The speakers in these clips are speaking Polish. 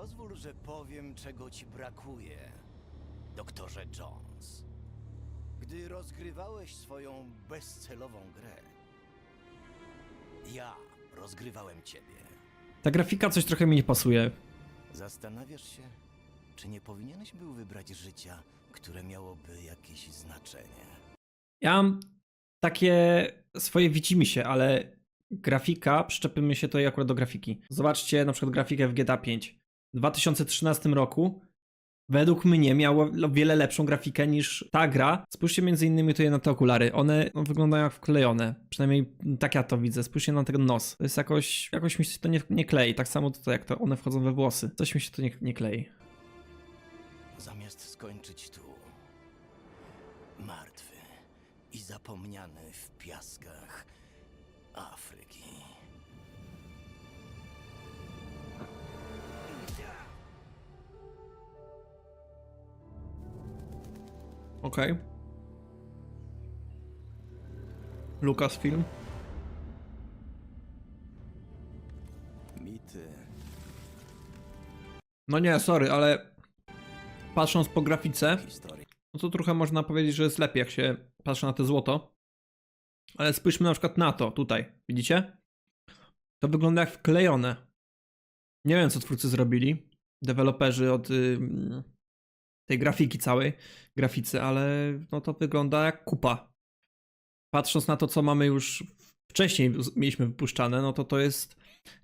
Pozwól, że powiem, czego ci brakuje, doktorze Jones. Gdy rozgrywałeś swoją bezcelową grę, ja rozgrywałem ciebie. Ta grafika coś trochę mi nie pasuje. Zastanawiasz się, czy nie powinieneś był wybrać życia, które miałoby jakieś znaczenie? Ja mam takie swoje widzimy się, ale grafika, przyczepimy się tutaj akurat do grafiki. Zobaczcie na przykład grafikę w GTA 5. W 2013 roku według mnie miało wiele lepszą grafikę niż ta gra. Spójrzcie między innymi tutaj na te okulary. One wyglądają jak wklejone. Przynajmniej tak ja to widzę. Spójrzcie na ten nos. To jest jakoś, jakoś mi się to nie, nie klei. Tak samo tutaj jak to one wchodzą we włosy. Coś mi się to nie, nie klei. Zamiast skończyć tu, martwy i zapomniany w piaskach Afryki. Okej. Lucasfilm. Mity. No nie, sorry, ale patrząc po grafice, no to trochę można powiedzieć, że jest lepiej, jak się patrzy na to złoto. Ale spójrzmy na przykład na to, tutaj. Widzicie? To wygląda jak wklejone. Nie wiem, co twórcy zrobili. Deweloperzy od tej grafiki całej, graficy, ale no to wygląda jak kupa. Patrząc na to, co mamy już wcześniej mieliśmy wypuszczane, no to to jest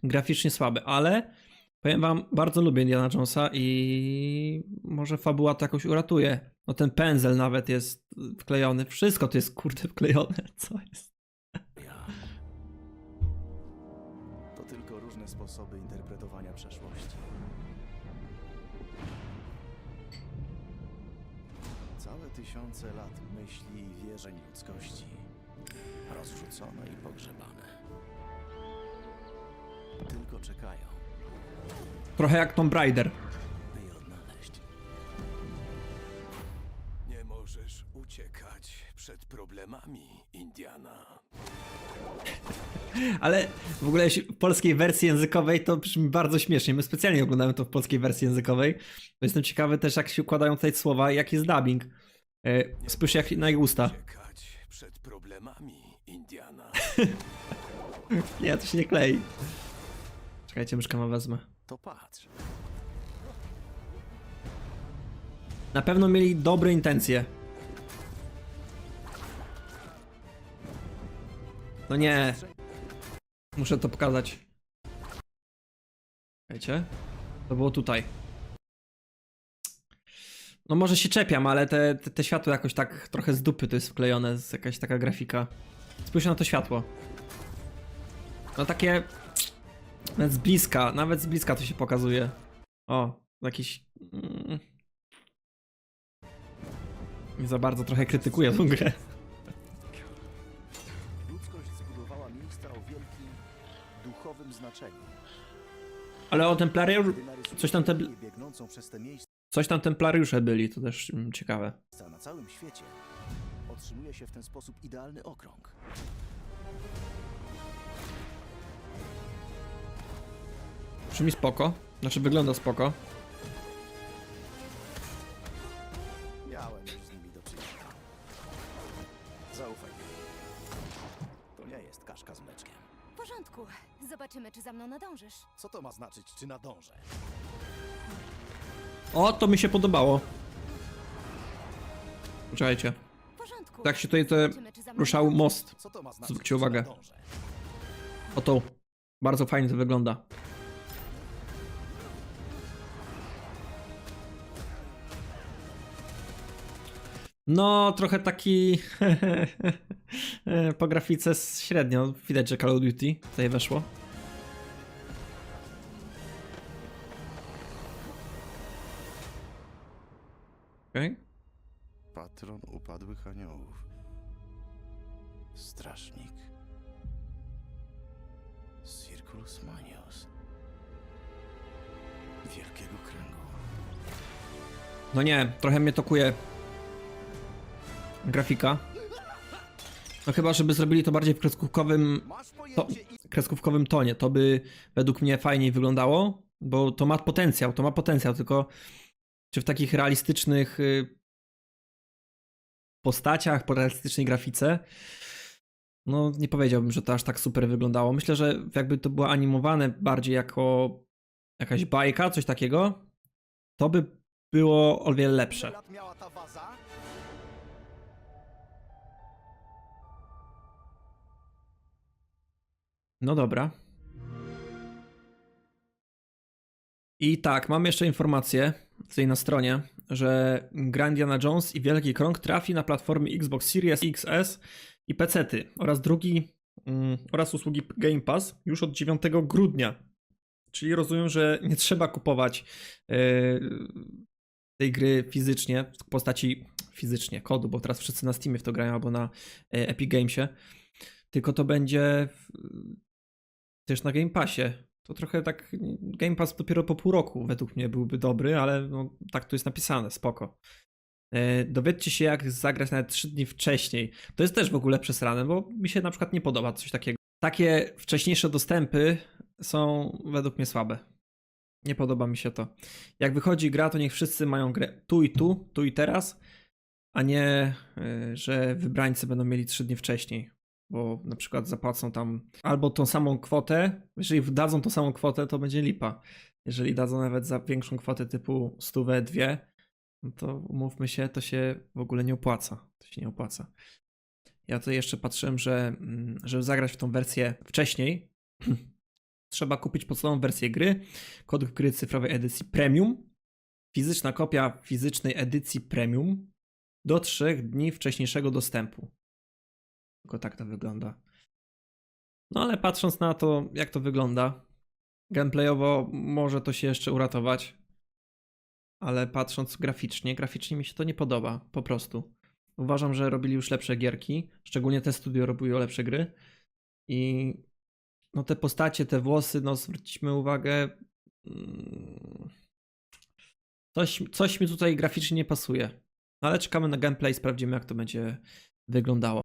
graficznie słabe, ale powiem wam, bardzo lubię Indiana Jonesa i może fabuła to jakoś uratuje. No ten pędzel nawet jest wklejony, wszystko to jest kurde wklejone, co jest? Tysiące lat myśli i wierzeń ludzkości rozrzucone i pogrzebane. Tylko czekają, Trochę jak Tomb Raider. by je odnaleźć. Nie możesz uciekać przed problemami, Indiana. Ale w ogóle jeśli w polskiej wersji językowej to brzmi bardzo śmiesznie. My specjalnie oglądamy to w polskiej wersji językowej. Bo jestem ciekawy też, jak się układają tutaj słowa, jak jest dubbing. E, Spójrz jak na ich usta. Uciekać przed problemami, Indiana. Nie, to się nie klei. Czekajcie, myszkę ma wezmę. To patrz. Na pewno mieli dobre intencje. No nie. Muszę to pokazać. Czekajcie. To było tutaj. No może się czepiam, ale te, te, te światło jakoś tak trochę z dupy to jest wklejone, jest jakaś taka grafika. Spójrz na to światło. No takie... Nawet z bliska, nawet z bliska to się pokazuje. O, jakiś... Mm, nie za bardzo trochę krytykuję tą grę. Ludzkość zbudowała miejsca o wielkim duchowym znaczeniu. Ale o narysujesz Coś tam te- linię biegnącą przez te miejsca Coś tam templariusze byli, to też mm, ciekawe. na całym świecie, otrzymuje się w ten sposób idealny okrąg. Brzmi spoko. Znaczy wygląda spoko. Miałem już z nimi do czynienia. Zaufaj mi. To nie jest kaszka z mleczkiem. W porządku. Zobaczymy, czy za mną nadążysz. Co to ma znaczyć, czy nadążę? O, to mi się podobało. Poczekajcie. W porządku. Tak się tutaj te Zobaczymy, czy ruszał most. Co to ma znaczyć, Zwróćcie czy uwagę. nadążę? O to. Bardzo fajnie to wygląda. No, trochę taki po grafice średnio. Widać, że Call of Duty tutaj weszło. Okej. Patron upadłych aniołów. Strażnik. Circulus Manios. Wielkiego kręgu. No nie, trochę mnie tokuje grafika. No chyba, żeby zrobili to bardziej w kreskówkowym, to, kreskówkowym tonie, to by według mnie fajniej wyglądało. bo to ma potencjał, to ma potencjał, tylko czy w takich realistycznych y, postaciach, po realistycznej grafice, no nie powiedziałbym, że to aż tak super wyglądało. Myślę, że jakby to było animowane bardziej jako jakaś bajka, coś takiego, to by było o wiele lepsze. No dobra. I tak, mam jeszcze informację tutaj na stronie, że gra Indiana Jones i Wielki Krąg trafi na platformy Xbox Series XS i PC-ty oraz drugi mm, oraz usługi Game Pass już od 9 grudnia. Czyli rozumiem, że nie trzeba kupować yy, tej gry fizycznie, w postaci fizycznie, kodu, bo teraz wszyscy na Steamie w to grają albo na e, Epic Gamesie, tylko to będzie w, też na Game Passie. To trochę tak. Game Pass dopiero po pół roku według mnie byłby dobry, ale no, tak tu jest napisane, spoko. E, Dowiedzcie się, jak zagrać nawet 3 dni wcześniej. To jest też w ogóle przesrane, bo mi się na przykład nie podoba coś takiego. Takie wcześniejsze dostępy są według mnie słabe. Nie podoba mi się to. Jak wychodzi gra, to niech wszyscy mają grę tu i tu, tu i teraz, a nie, e, że wybrańcy będą mieli 3 dni wcześniej bo na przykład zapłacą tam albo tą samą kwotę, jeżeli dadzą tą samą kwotę, to będzie lipa. Jeżeli dadzą nawet za większą kwotę typu stówę, dwie, no to umówmy się, to się w ogóle nie opłaca. To się nie opłaca. Ja tutaj jeszcze patrzyłem, że mm, żeby zagrać w tą wersję wcześniej, trzeba kupić podstawową wersję gry, kod gry cyfrowej edycji premium, fizyczna kopia fizycznej edycji premium do trzech dni wcześniejszego dostępu. Tylko tak to wygląda. No ale patrząc na to, jak to wygląda, gameplayowo może to się jeszcze uratować. Ale patrząc graficznie, graficznie mi się to nie podoba, po prostu. Uważam, że robili już lepsze gierki, szczególnie te studio robiły lepsze gry. I no te postacie, te włosy, no zwróćmy uwagę, mm, coś, coś mi tutaj graficznie nie pasuje. Ale czekamy na gameplay, sprawdzimy jak to będzie wyglądało.